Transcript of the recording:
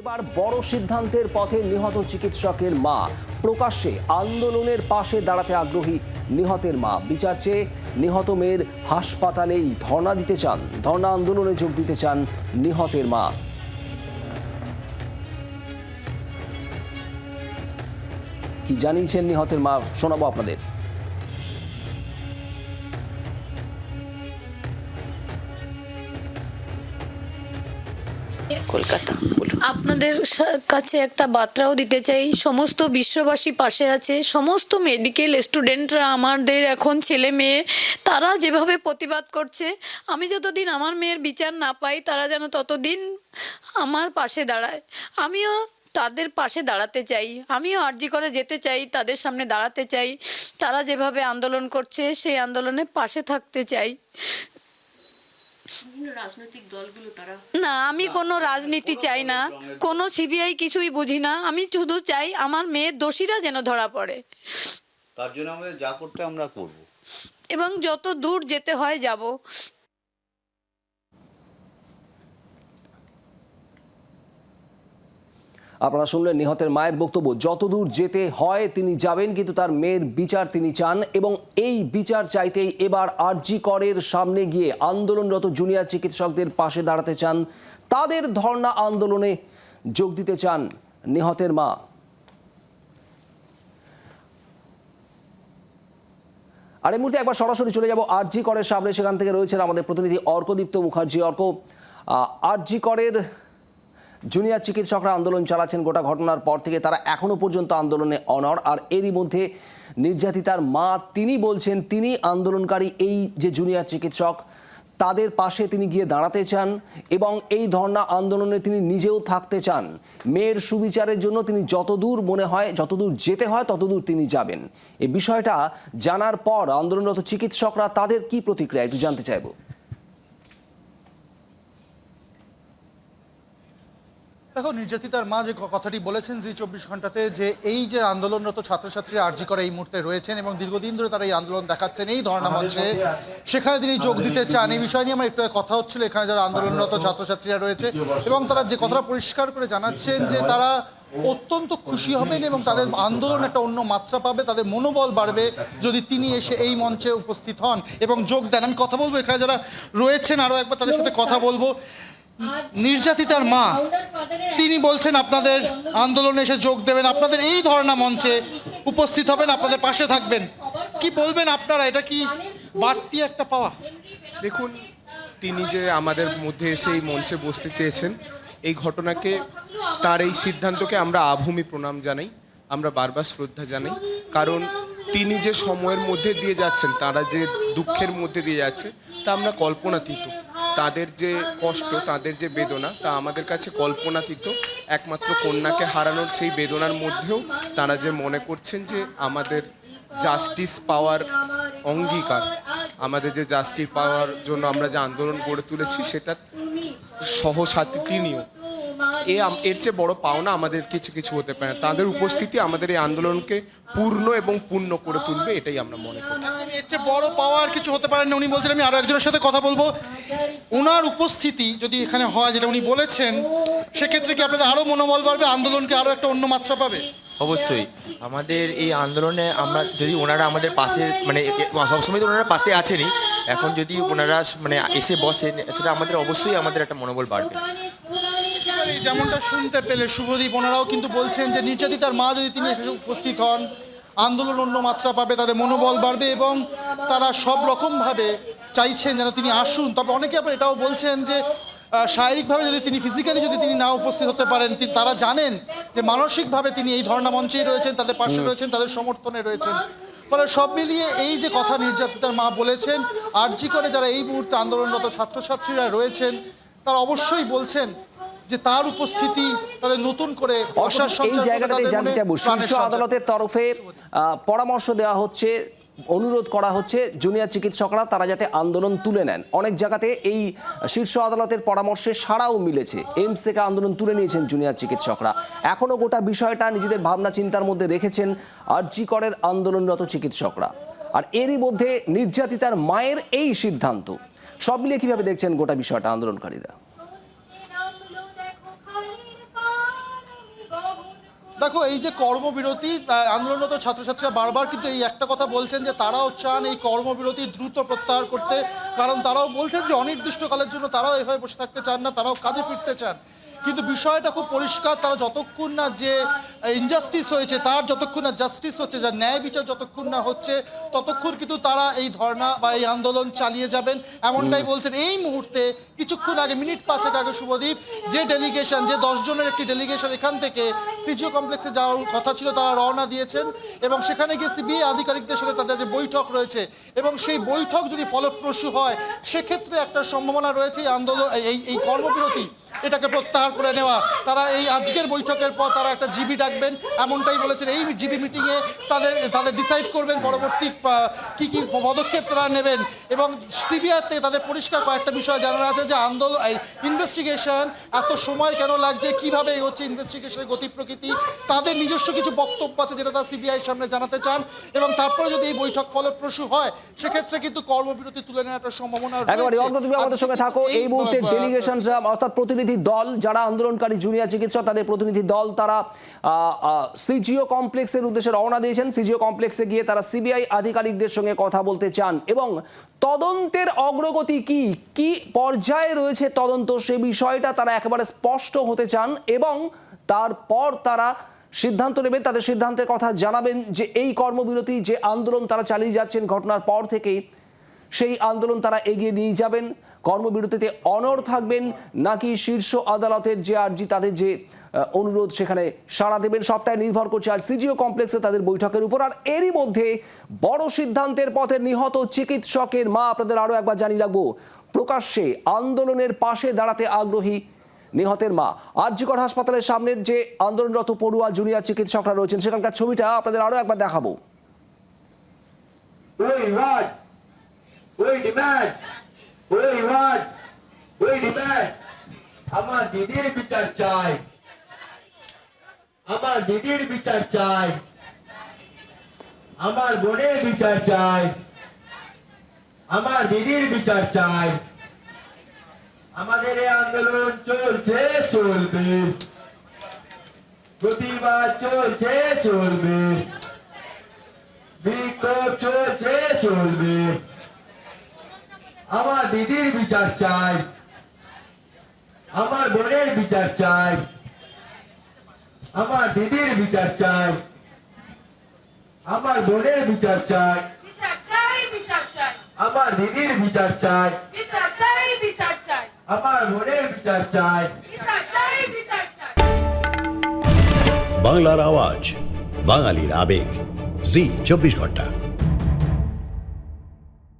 এবার বড় সিদ্ধান্তের পথে নিহত চিকিৎসকের মা। প্রকাশ্যে আন্দোলনের পাশে দাঁড়াতে আগ্রহী নিহতের মা। বিচার চেয়ে নিহত মেয়ের হাসপাতালেই ধর্ণা দিতে চান। ধর্ণা আন্দোলনে যোগ দিতে চান নিহতের মা। কি জানিয়েছেন নিহতের মা, শোনাবো আপনাদের। কলকাতা আপনাদের কাছে একটা বার্তাও দিতে চাই। সমস্ত বিশ্ববাসী পাশে আছে। সমস্ত মেডিকেল স্টুডেন্টরা আমাদের এখন ছেলে মেয়ে, তারা যেভাবে প্রতিবাদ করছে, আমি যতদিন আমার মেয়ের বিচার না পাই, তারা যেন ততদিন আমার পাশে দাঁড়ায়। আমিও তাদের পাশে দাঁড়াতে চাই। আমিও আর্জি করে যেতে চাই, তাদের সামনে দাঁড়াতে চাই। তারা যেভাবে আন্দোলন করছে, সেই আন্দোলনের পাশে থাকতে চাই। রাজনৈতিক দলগুলো তারা না আমি কোনো রাজনীতি চাই না। কোনো সিবিআই কিছুই বুঝি না। আমি শুধু চাই আমার মেয়ের দোষীরা যেন ধরা পড়ে। তার জন্য আমাদের যা করতে আমরা করব। এবং যত দূর যেতে হয় যাব। আপনারা শুনলেন নিহতের মায়ের বক্তব্য। যতদূর যেতে হয় তিনি যাবেন, কিন্তু তার মেয়ের বিচার তিনি চান এবং এই বিচার চাইতেই এবার আরজি করের সামনে গিয়ে আন্দোলনরত জুনিয়র চিকিৎসকদের পাশে দাঁড়াতে চান। তাদের ধর্ণা আন্দোলনে যোগ দিতে চান নিহতের মা। আর এই মুহূর্তে একবার সরাসরি চলে যাব আরজি করের সামনে। সেখান থেকে রয়েছেন আমাদের প্রতিনিধি অর্কদীপ্ত মুখার্জি। অর্ক আরজি করের জুনিয়র চিকিৎসকরা আন্দোলন চালাচ্ছেন গোটা ঘটনার পর থেকে। তারা এখনও পর্যন্ত আন্দোলনে অনর আর এরই মধ্যে নির্যাতিতার মা তিনি বলছেন, তিনি আন্দোলনকারী এই যে জুনিয়র চিকিৎসক, তাদের পাশে তিনি গিয়ে দাঁড়াতে চান এবং এই ধর্ণা আন্দোলনে তিনি নিজেও থাকতে চান। মেয়ের সুবিচারের জন্য তিনি যতদূর মনে হয়, যতদূর যেতে হয়, ততদূর তিনি যাবেন। এই বিষয়টা জানার পর আন্দোলনরত চিকিৎসকরা তাদের কি প্রতিক্রিয়া, একটু জানতে চাইব। দেখো নির্যাতিতার মা যে কথাটি বলেছেন জি চব্বিশ ঘন্টাতে যে এই যে আন্দোলনরত ছাত্রছাত্রীরা আর্জি করে এই মুহূর্তে রয়েছেন এবং দীর্ঘদিন ধরে তারা এই আন্দোলন দেখাচ্ছেন এই ধর্ণা মঞ্চে সেখানে তিনি যোগ দিতে চান। এই বিষয় নিয়ে আমার একটু কথা হচ্ছিল। এখানে যারা আন্দোলনরত ছাত্রছাত্রীরা রয়েছে এবং তারা যে কথাটা পরিষ্কার করে জানাচ্ছেন যে তারা অত্যন্ত খুশি হবেন এবং তাদের আন্দোলন একটা অন্য মাত্রা পাবে তাদের মনোবল বাড়বে যদি তিনি এসে এই মঞ্চে উপস্থিত হন এবং যোগ দেন। আমি কথা বলব এখানে যারা রয়েছেন আরও একবার তাদের সাথে কথা বলব। নির্যাতিতার মা। তিনি বলছেন, আপনাদের আন্দোলনে এসে যোগ দেবেন। আপনাদের এই ধরনা মঞ্চে উপস্থিত হবেন, আপনাদের পাশে থাকবেন। কি বলবেন আপনারা? এটা কি বাড়তি একটা পাওয়া? দেখুন, তিনি যে আমাদের মধ্যে এসে এই মঞ্চে বসতে চেয়েছেন, এই ঘটনাকে, তার এই সিদ্ধান্তকে আমরা আভূমি প্রণাম জানাই, আমরা বারবার শ্রদ্ধা জানাই। কারণ তিনি যে সময়ের মধ্যে দিয়ে যাচ্ছেন, তারা যে দুঃখের মধ্যে দিয়ে যাচ্ছে, তা আমরা কল্পনাতীত। তাদের যে কষ্ট, তাদের যে বেদনা, তা আমাদের কাছে কল্পনাতীত। একমাত্র কন্যাকে হারানোর সেই বেদনার মধ্যেও তারা যে মনে করছেন যে আমাদের জাস্টিস পাওয়ার অঙ্গীকার, আমাদের যে জাস্টিস পাওয়ার জন্য আমরা যে আন্দোলন গড়ে তুলেছি, সেটা সহসাথী তিনিও এ আম- এর চেয়ে বড় পাওনা আমাদের কিছু কিছু হতে পারে। না। তাদের উপস্থিতি আমাদের এই আন্দোলনকে পূর্ণ এবং পূর্ণ করে তুলবে এটাই আমরা মনে করি। এর চেয়ে বড় পাওয়া আর কিছু হতে পারেন না উনি বলছেন আমি আরও একজনের সাথে কথা বলব। ওনার উপস্থিতি যদি এখানে হয় যেটা উনি বলেছেন সেক্ষেত্রে কি আপনাদের আরও মনোবল বাড়বে? আন্দোলনকে আরও একটা অন্য মাত্রা পাবে? অবশ্যই। আমাদের এই আন্দোলনে আমরা যদি ওনারা আমাদের পাশে মানে সবসময় তো ওনারা পাশে আছেনই। এখন যদি ওনারা মানে এসে বসেন সেটা আমাদের অবশ্যই আমাদের একটা মনোবল বাড়বে। এই যেমনটা শুনতে পেলে শুভদীপ ওনারাও কিন্তু বলছেন যে নির্যাতিতার মা যদি তিনি উপস্থিত হন আন্দোলন অন্য মাত্রা পাবে তাদের মনোবল বাড়বে এবং তারা সব রকমভাবে চাইছেন যেন তিনি আসুন। তবে অনেকে আবার এটাও বলছেন যে শারীরিকভাবে যদি তিনি ফিজিক্যালি যদি তিনি না উপস্থিত হতে পারেন তারা জানেন যে মানসিকভাবে তিনি এই ধর্ণা মঞ্চেই রয়েছেন তাদের পাশে রয়েছেন তাদের সমর্থনে রয়েছেন। ফলে সব মিলিয়ে এই যে কথা নির্যাতিতার মা বলেছেন আর্জি করে যারা এই মুহূর্তে আন্দোলনরত ছাত্রছাত্রীরা রয়েছেন তারা অবশ্যই বলছেন যে তার উপস্থিতি তাদের নতুন করে এই জায়গাটাতে জানতে চাইব শীর্ষ আদালতের তরফে পরামর্শ দেওয়া হচ্ছে অনুরোধ করা হচ্ছে জুনিয়র চিকিৎসকরা তারা যাতে আন্দোলন তুলে নেন। অনেক জায়গাতে এই শীর্ষ আদালতের পরামর্শে সাড়াও মিলেছে। এইমস থেকে আন্দোলন তুলে নিয়েছেন জুনিয়র চিকিৎসকরা। এখনও গোটা বিষয়টা নিজেদের ভাবনা চিন্তার মধ্যে রেখেছেন আরজি করের আন্দোলনরত চিকিৎসকরা। আর এরই মধ্যে নির্যাতিতার মায়ের এই সিদ্ধান্ত। সব মিলিয়ে কীভাবে দেখছেন গোটা বিষয়টা আন্দোলনকারীরা? দেখো, এই যে কর্মবিরতি আন্দোলনরত ছাত্রছাত্রীরা বারবার কিন্তু এই একটা কথা বলছেন যে তারাও চান এই কর্মবিরতি দ্রুত প্রত্যাহার করতে। কারণ তারাও বলছেন যে অনির্দিষ্টকালের জন্য তারাও এভাবে বসে থাকতে চান না, তারাও কাজে ফিরতে চান। কিন্তু বিষয়টা খুব পরিষ্কার তারা যতক্ষণ না যে ইনজাস্টিস হয়েছে তার যতক্ষণ না জাস্টিস হচ্ছে যার ন্যায় বিচার যতক্ষণ না হচ্ছে ততক্ষণ কিন্তু তারা এই ধর্ণা বা এই আন্দোলন চালিয়ে যাবেন। এমনটাই বলছেন এই মুহূর্তে কিছুক্ষণ আগে মিনিট পাঁচেক আগে শুভদীপ যে ডেলিগেশন যে দশ জনের একটি ডেলিগেশন এখান থেকে সিজিও কমপ্লেক্সে যাওয়ার কথা ছিল তারা রওনা দিয়েছেন এবং সেখানে গিয়ে সিবিআই আধিকারিকদের সাথে তাদের যে বৈঠক রয়েছে এবং সেই বৈঠক যদি ফলপ্রসূ হয় সেক্ষেত্রে একটা সম্ভাবনা রয়েছে এই আন্দোলন এই এই কর্মবিরতি এটাকে প্রত্যাহার করে নেওয়া। তারা এই আজকের বৈঠকের পর তারা একটা জিবি ডাকবেন, এমনটাই বলেছেন। এই জিবি মিটিংয়ে তাদের তাদের ডিসাইড করবেন পরবর্তী কি কি পদক্ষেপ তারা নেবেন? এবং সিবিআইতে তাদের পরিষ্কার কয়েকটা বিষয় জানানো আছে যে আন্দোলন এই ইনভেস্টিগেশন এত সময় কেন লাগছে কীভাবে এগোচ্ছে ইনভেস্টিগেশনের গতি প্রকৃতি তাদের নিজস্ব কিছু বক্তব্য আছে যেটা তারা সিবিআইয়ের সামনে জানাতে চান। এবং তারপরে যদি এই বৈঠক ফলপ্রসূ হয় সেক্ষেত্রে কিন্তু কর্মবিরতি তুলে নেওয়ার একটা সম্ভাবনা একেবারে রয়েছে। তুমি আমাদের সঙ্গে থাকো। এই মুহূর্তে ডেলিগেশন অর্থাৎ প্রতিনিধি দল যারা আন্দোলনকারী জুনিয়র চিকিৎসক তাদের প্রতিনিধি দল তারা সিজিও কমপ্লেক্সের উদ্দেশ্যে রওনা দিয়েছেন। সিজিও কমপ্লেক্সে গিয়ে তারা সিবিআই আধিকারিকদের সঙ্গে কথা বলতে চান এবং তদন্তের অগ্রগতি কি? কি পর্যায়ে রয়েছে তদন্ত? সে বিষয়টা তারা একেবারে স্পষ্ট হতে চান এবং তারপর তারা সিদ্ধান্ত নেবেন, তাদের সিদ্ধান্তের কথা জানাবেন যে এই কর্মবিরতি, যে আন্দোলন তারা চালিয়ে যাচ্ছেন ঘটনার পর থেকেই, সেই আন্দোলন তারা এগিয়ে নিয়ে যাবেন। কর্মবিরতিতে অনর থাকবেন নাকি শীর্ষ আদালতের যে আর্জি তাদের যে অনুরোধ সেখানে সাড়া দেবেন সবটাই নির্ভর করছে আর সিজিও কমপ্লেক্সে তাদের বৈঠকের উপর। আর এরই মধ্যে বড় সিদ্ধান্তের পথে নিহত চিকিৎসকের মা আপনাদের আরও একবার জানিয়ে রাখব প্রকাশ্যে আন্দোলনের পাশে দাঁড়াতে আগ্রহী নিহতের মা। আরজিকর হাসপাতালের সামনের যে আন্দোলনরত পড়ুয়া জুনিয়র চিকিৎসকরা রয়েছেন সেখানকার ছবিটা আপনাদের আরও একবার দেখাবো। Want, we demand, we want, we demand. আমার দিদির বিচার চাই। আমার দিদির বিচার চাই। আমার বোনের বিচার চাই। আমার দিদির বিচার চাই। আমাদের এই আন্দোলন চলছে চলবে। প্রতিবাদ চলছে চলবে। বিক্ষোভ চলছে চলবে। আমার দিদির বিচার চাই। আমার বোনের বিচার চাই। আমার দিদির বিচার চাই। আমার বোনের বিচার চাই। বিচার চাই বিচার চাই। আমার দিদির বিচার চাই। বিচার চাই বিচার চাই। আমার বোনের বিচার চাই। বিচার চাই বাংলার আওয়াজ বাঙালির আবেগ। জি চব্বিশ ঘণ্টা।